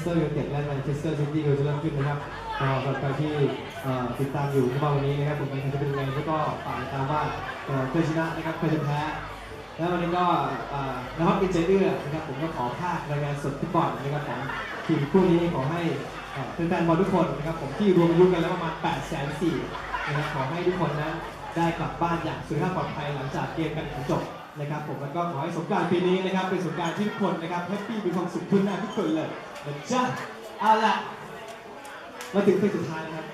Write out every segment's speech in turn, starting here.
สเตอร์ยูไนเต็ดและแมนเชสเตอร์ซิตี้ก็จะเริ่มขึ้นนะครับก็สำหรับใครที่ติดตามอยู่ในวันนี้นะครับผมเองจะเป็นยังไงแล้วก็ฝากติดตามว่าเอ่อเคยชนะนะครับเคยแพ้แล้ววันนี้ก็นะครับอินเจเอื้อนะครับผมก็ขอภาครายงานสดฟุตบอลนะครับของทีมคู่นี้ขอให้แฟนบอลทุกคนนะครับผมที่รวมอายุกันแล้วประมาณ8 4 0 0 0นะครับขอให้ทุกคนนั้นได้กลับบ้านอย่างสุขภาพปลอดภัยหลังจากเกมการแข่งจบนะครับผมแล้วก็ขอให้สงกรารปีนี้นะครับเป็นสงกรารที่ทุกคนนะครับแฮปปี้มีความสุขทุกหน้าทุกคนเลย นะจ๊ะเอาล่ะ มาถึงเพลงสุดท้ายนะครับ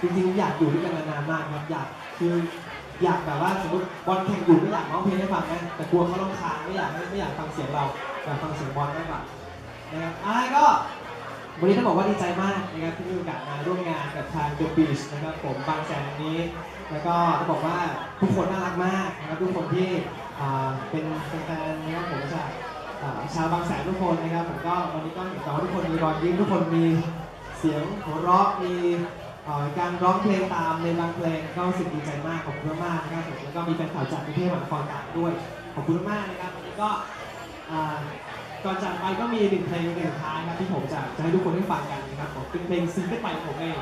จริงๆ อยากอยู่ด้วยกันนานๆมากครับ อยากคืออยากแบบว่าสมมติบอลแข่งอยู่ไม่อยากร้องเพลงให้ฟังนะแต่กลัวเขารำคาญไม่อยากให้ไม่อยากฟังเสียงเราอยากฟังเสียงบอลมากกว่านะครับอะก็วันนี้ต้องบอกว่าดีใจมากนะครับที่มีโอกาสมาร่วมงานกับทาง The Beach นะครับผมบางแสนนี้ แล้วก็ต้องบอกว่าทุกคนน่ารักมากนะครับทุกคนที่อ่าเป็นแฟนๆนะครับผมจาก อ่าชาวบางแสนทุกคนนะครับผมก็วันนี้ก็เห็นว่าทุกคนมีรอยยิ้มทุกคนมีเสียงหัวเราะมีเอ่อการร้องเพลงตามในบางเพลงก็รู้สึกดีใจมากขอบคุณมากนะครับผมแล้วก็มีแฟนข่าวจากกรุงเทพมหานครตามด้วยขอบคุณมากนะครับวันนี้ก็อ่าก่อนจากไปก็มีหนึ่งเพลงหนึ่งท้ายครับที่ผมจะจะให้ทุกคนได้ฟังกันนะครับผมเป็นเพลงซิงเกิลใหม่ของผมเอง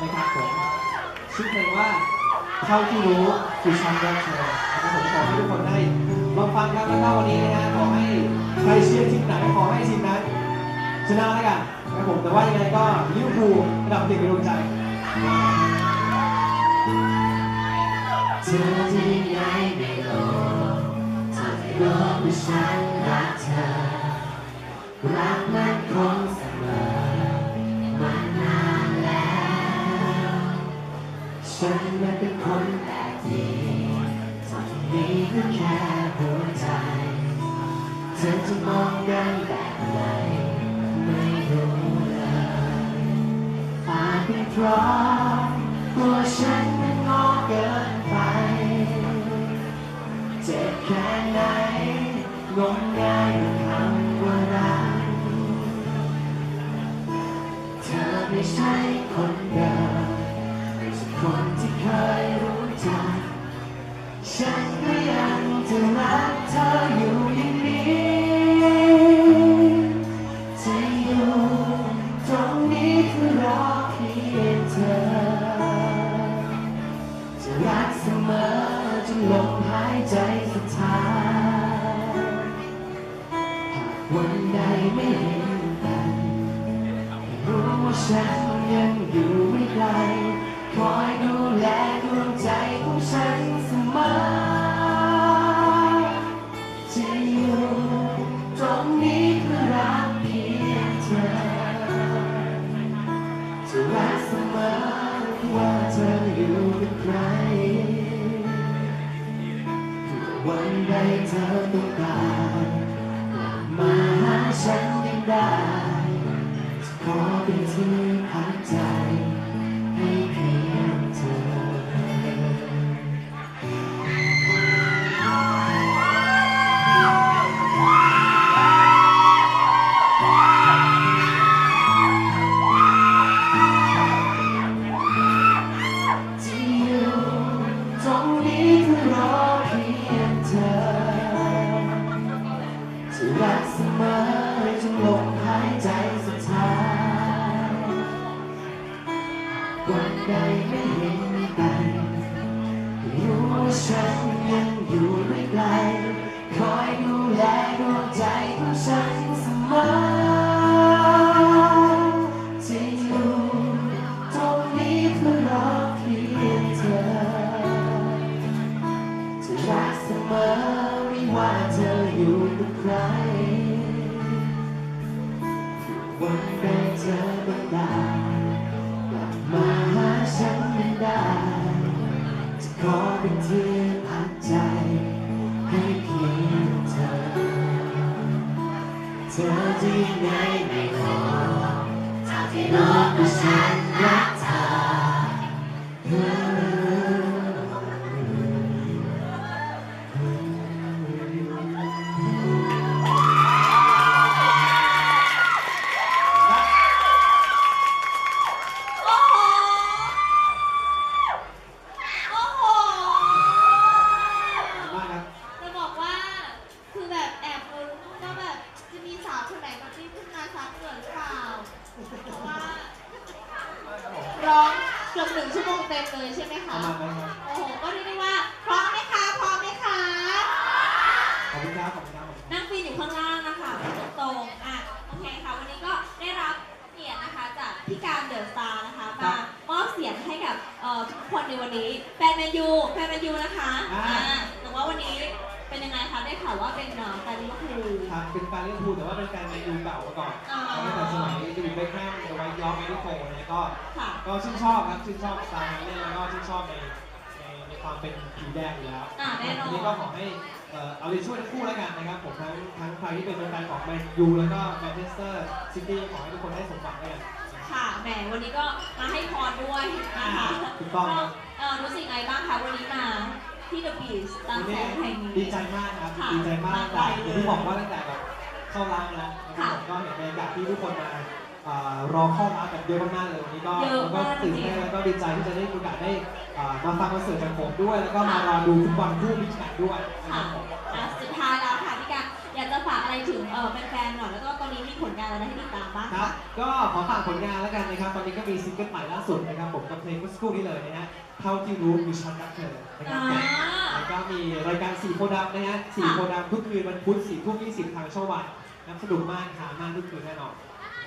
นะครับผมชื่อเพลงว่าเท่าที่รู้คือฉันรักเธอนะครับผมขอให้ทุกคนได้ ลองฟังครับแล้วก็วันนี้นะฮะขอให้ใครเชียร์ทีมไหนขอให้ทีมนั้นชนะแล้วกันนะครับผมแต่ว่ายังไงก็ลิเวอร์พูลระดับหนึ่งในดวงใจเธอที่ไหนไม่รู้เธอที่รู้ว่าฉันรักเธอรักมันคงเสมอมานานแล้วฉันนั้นเป็นคนแปลกดีเธอที่มีก็แค่ ธอจะมองกันแบบไหนไม่รู้เลยอาจเป็นเพราะตัวฉันนั้นงอเกินไป เจ็บแค่ไหนงมงายกับคำว่ารักเธอไม่ใช่คนเดิมไม่ใช่คนที่เคยรู้จักฉันก็ยังจะรักเธออยู่ วันใดไม่เห็นกันรู้ว่าฉันยังอยู่ไม่ไกลคอยดูแลดวงใจของฉันเสมอจะอยู่ตรงนี้เพื่อรักเพียงเธอจะรักเสมอว่าเธออยู่กับใครวันใดเธอต้องการกลับมาหา ฉันยังได้ขอเป็นที่พัก ไม่เห็นกันรู้ว่าฉันยังอยู่ไม่ไกลคอยดูแลดวงใจของฉันเสมอที่อยู่ตรงนี้เพื่อรอเพียงเธอ จะรักเสมอไม่ว่าเธออยู่กับใครวันใดเธอต้อง ขอเป็นที่พักใจให้เพียงเธอ เธอที่ไหนไม่รู้เท่าที่รู้ว่าฉันรักเธอ เพราะว่า ร้องเกือบหนึ่งชั่วโมงเต็มเลยใช่ไหมปคะ ระมาณนั้นครับโอ้โห ก็เรียกได้ว่าพร้อมไหมคะ พร้อมไหมคะ ขอบคุณครับขอบคุณครับขอบคุณครับนั่งฟินอยู่ข้างล่างนะคะตรงๆอะ โอเคค่ะ วันนี้ก็ได้รับเกียรตินะคะจากพี่การเดอะสตาร์นะคะ มามอบเสียงให้กับเอ่อทุกคนในวันนี้ แฟนแมนยู แฟนแมนยูนะคะ อ่าแต่ว่าวันนี้ เป็นยังไงคะได้ข่าวว่าเป็นเอ่อแฟนลิเวอร์พูล ครับเป็นการเล่นพูลแต่ว่าเป็นการแมนยูเก่ามาก่อนอ๋อตั้งแต่สมัยเดวิดเบคแฮมเดวิดยอร์กเอริโคเนี่ยก็ ค่ะ ก็ชื่นชอบครับชื่นชอบสไตล์การเล่นแล้วก็ชื่นชอบในในในความเป็นผิวแดงอยู่แล้วอ่าแน่นอน ทีนี้ก็ขอให้เอ่อเอาใจช่วยทั้งคู่แล้วกันนะครับผมทั้งทั้งใครที่เป็นแฟนของแมนยูแล้วก็แมนเชสเตอร์ซิตี้ขอให้ทุกคนได้สมหวังด้วยกัน ค่ะ แหม วันนี้ก็มาให้พรด้วยนะคะถูกต้องครับ เอ่อรู้สึกไงบ้างคะวันนี้มา ที่ The Beach ตามวันแสนี้งแห่งนี้ ดีใจมากครับค่ะดีใจมากมาไกลแต่เลยอย่างที่บอกว่าตั้งแต่แบบเข้าร้านแล้วนะครับค่ะผมก็เห็นบรรยากาศที่ทุกคนมาเอ่อรอเข้าร้านแบบเยอะมากๆเลยวันนี้ก็เยอะแล้วก็มากตื่นจริเต้งนแล้วก็ดีใจที่จะได้มีโอกาสได้เอ่อมาฟังคอนเสิร์ตจากผมด้วย แล้วก็มารอดูฟุตบอลคู่มิชแมตช์ด้วยนะคค่ะรับผม อะ สุดท้ายแล้วค่ะพี่การ อยากจะฝากอะไรถึงเออแฟนๆหน่อยแล้วก็ตอนนี้มีผลงานอะไรให้ติดตามบ้างครัคะบก็ขอฝากผลงานแล้วกันนะครับ ตอนนี้ก็มีซิงเกิลใหม่ล่าสุดนะครับ ผมกับเพลงเมื่อสักครู่นี้เลยนะฮะ เท่าที่รู้มีชันรักเธอนะครับอ่า แล้วก็มีรายการสี่โพธิ์ดำนะฮะสี่ค่ะโพธิ์ดำทุกคืนวันพุธสี่ทุ่มยี่สิบทางช่องวันน้ำสนุกมากหามากทุกคืนแน่นอน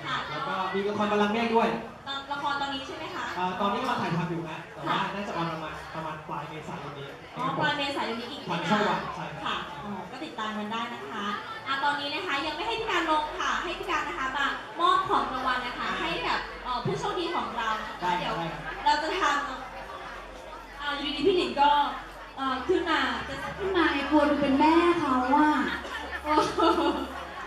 ค่ะแล้วก็มีละครบาลังก์เมฆด้วย ตอนละครตอนนี้ใช่ไหมคะเอ่อตอนนี้กำลังถ่ายทำอยู่นะแต่ว่าน่าจะออนประมาณประมาณปลายเมษายนนี้อ๋อปลายเมษายนนี้อีกทาไม่งช่องนาวันนใช่ครับค่ะอ๋อก็ติดตามกันได้นะคะ อะตอนนี้นะคะยังไม่ให้พี่การลงค่ะ ให้พี่การนะคะมามอบของรางวัลนะคะ ให้กับเอ่อผู้โชคดีของเรานะคะได้เดี๋ยวได้ครับ เราจะทำอ่าอยู่ดีๆพี่หนิงก็เอ่อขึ้นมาจะขึ้นมาไอ้กลัวดูเป็นแม่เขาอะโอ้โห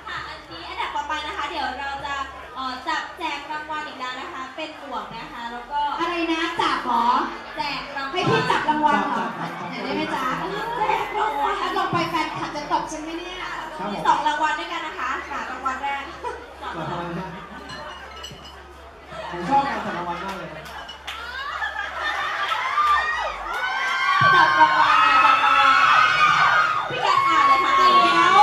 ค่ะอันนี้อันดับต่อไปนะคะ เดี๋ยวเราจะเอ่อจับแจกรางวัลอีกแล้วนะคะ เป็นหมวกนะคะ แล้วก็อะไรนะจับเหรอแจกรางวัลให้พี่จับรางวัลเหรอจับจับไหนได้ไหมจ๊ะแจกรางวัลแล้วลงไปแฟนคลับจะตบฉันไหมเนี่ย ครับผมีมสองรางวัลด้วยกันนะคะค่ะรางวัลแรกจับละครางวัรลนะผมชอบการจัดรางวัลมากเลยนะจับรางวัลนะจับรางวัลพี่การอ่านเลยค่ะเดี๋อ่านเลยยว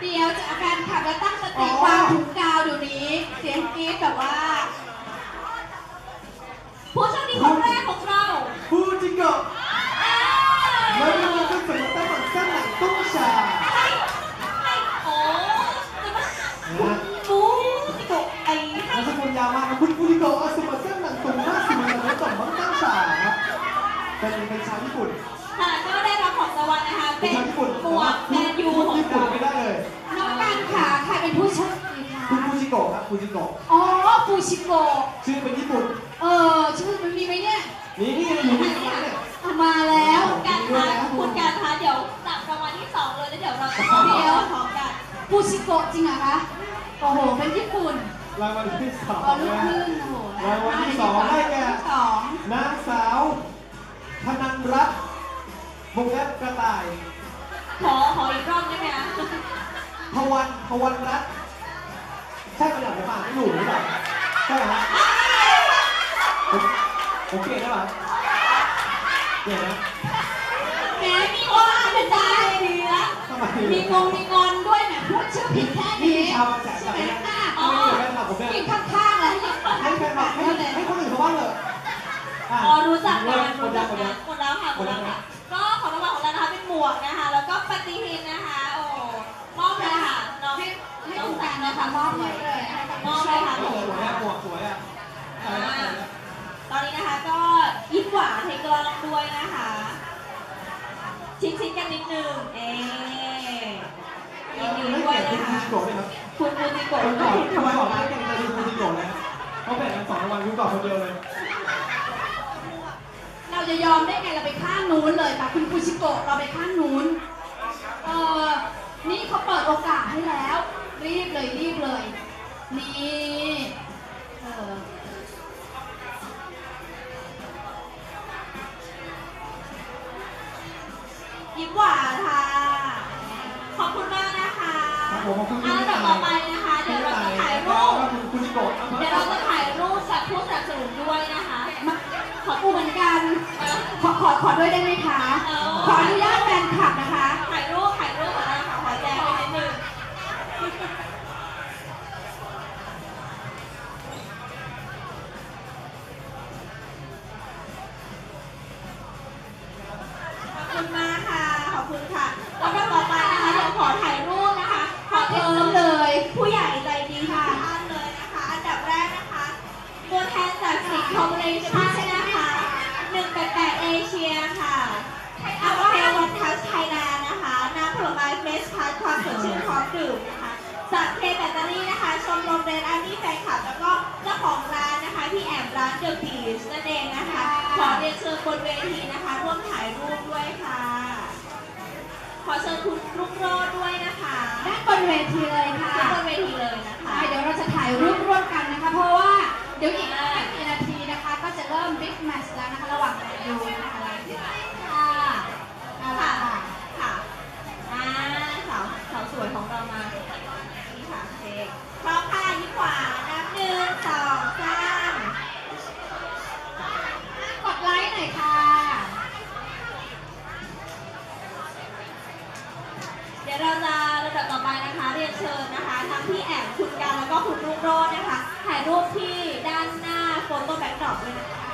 เดี๋ยวจะแฟนคลับจะตั้งสติวางถุงกาวเดี๋ยวนี้ เสียงกรี๊ดแบบว่า ผู้โชคดีคนแรกของเรา ฟูจิโกะ อ่า แล้วมันก็สมมติตั้งแต่ตั้งแต่ตุ้งชา ให้ให้โอ้จะมา นะฮะ ฟูจิโกะไอ้ให้ นามสกุลยาวมากนะคุณฟูจิโกะอาสมัครเส้นหนังตุงมากสิมันแล้วต่อมมังตั้งฉาครับเป็นเป็นชาวญี่ปุ่น ค่ะก็ได้รับของรางวัลนะคะ เป็ เป็น น ชาวญี่ปุ่น หมวกแมนยู พูด ของ ญี่ปุ่น เรา ไม่ได้เลย น้องการขาใครเป็นผู้โชคดีคะ คุณฟูจิโกะครับฟูจิ โกะอ๋อฟูชิโกะชื่อเป็นญี่ปุ่น เออชื่อมันมีไหมเนี่ยนี่นี่อยู่นี่เนี่ยเอามาแล้วคุณการคะคุณการคะเดี๋ยวจับรางวัลที่สองเลยแล้วเดี๋ยวเราจะมอบเดี๋ยวพร้อมกันฟูชิโกะจริงเหรอคะโอ้โหเป็นญี่ปุ่นรางวัลที่สองอ๋อลูกนะครึ่งโอ้โหรางวัลที่สองได้แก่สองนางสาวธนันรัตน์วงเล็บกระต่ายขอขออีกรอบได้ไหมคะพวันพวันรัตน์ ใช่ไหมเนี่ยผมอ่านไม่ถูกหรือเปล่าใช่ไหมฮะผมผมเปลี่ยนได้ป่ะเปลี่ยนนะแหมมีว่าเป็นใจเหลือทำไมมีงงมีงอนด้วยแหมพูดชื่อผิดแค่นี่นี้ชาวบางแสนใช่แบบไหมนี้ค่ะอ๋อไม่เปลี่ยนแฟนคลับผมเนี่ยกินข้างๆแล้วยังให้แฟนคลับให้ให้คนอื่นเขาบ้างเถอะะอ๋อรู้จักกันหมรู้ดจัยักงหมดกัยันงหมดแล้วค่ะหมดแล้วค่ะ ก็ของรางวัลของเรานะคะเป็นหมวกนะคะ แล้วก็ปฏิทินนะคะ โอ้มอบเลยค่ะน้องให้ ให้คุณสักานนะคะมอบให้เลยให้กับมอบเลยค่ะสวยอะหมวกสวยอะใช่แล้วใช่แล้วตอนนี้นะคะก็ยิ้มหวานให้กล้องด้วยนะคะ ชิดๆกันนิดนึง เอ๊ยินดีด้วยนะคุณคะจิโกะคุณคุณจิโกะคนก็ก่อนคนว่าก่อนไม่เก่งใจดูคุณจิโกะนะเขาแบ่งกันสองรางวัลคุณก่อนคนเดียวเลย เราจะยอมได้ไงเราไปข้างนู้นเลยค่ะคุณฟูชิโกะเราไปข้างนู้น เออนี่เขาเปิดโอกาสให้แล้ว รีบเลยรีบเลย นี่เออยิ้มหวานค่ะ ขอบคุณมากนะคะครับผมขอบคุณอันดับต่อไปนะคะ เดี๋ยวเราจะถ่ายรูป คุณคุณจิโกะเดี๋ยวเราจะถ่ายรูปกับผู้สนับสนุนด้วยนะคะ มาขอกูเหมือนกัน ขอขอขอด้วยได้ไหมคะเออขออนุญาตแฟนคลับนะคะ คอมเรชั่นนะคะ188เอเชียค่ะอาโอเควันทัสไทยแลนด์นะคะ น้ำผลไม้เฟสพาร์ความสดชื่นพร้อมดื่มนะคะจากเคแบตเตอรี่นะคะ ชมรมเรนอาร์มี่แฟนคลับ แล้วก็เจ้าของร้านนะคะที่แอมร้านเดอะบีชนั่นเองนะคะ ขอเรียนเชิญบนเวทีนะคะ ร่วมถ่ายรูปด้วยค่ะ ขอเชิญคุณรุ่งโรจน์ด้วยนะคะด้านบนเวทีเลยค่ะขึ้นบนเวทีเลยนะคะใช่เดี๋ยวเราจะถ่ายรูปร่วมกันนะคะ เพราะว่าเดี๋ยวอีกไม่กี่นาทีนะคะก็จะ เริ่มบิ๊กแมตช์แล้วนะคะ ระหว่างแมนยูนะคะ ค่ะ ค่ะอ่าสาวสาวสวยของเรามา นี่ค่ะโอเคพร้อมค่ะยิ้มหวานนับหนึ่งสองสาม กดไลค์หน่อยค่ะ เดี๋ยวเราจะระดับต่อไปนะคะ เรียนเชิญนะคะ ทั้งพี่แอมคุณการแล้วก็คุณรุ่งโรจน์นะคะ ถ่ายรูปที่ด้านหน้าโฟ โต้แบ็กดรอปด้วยนะคะ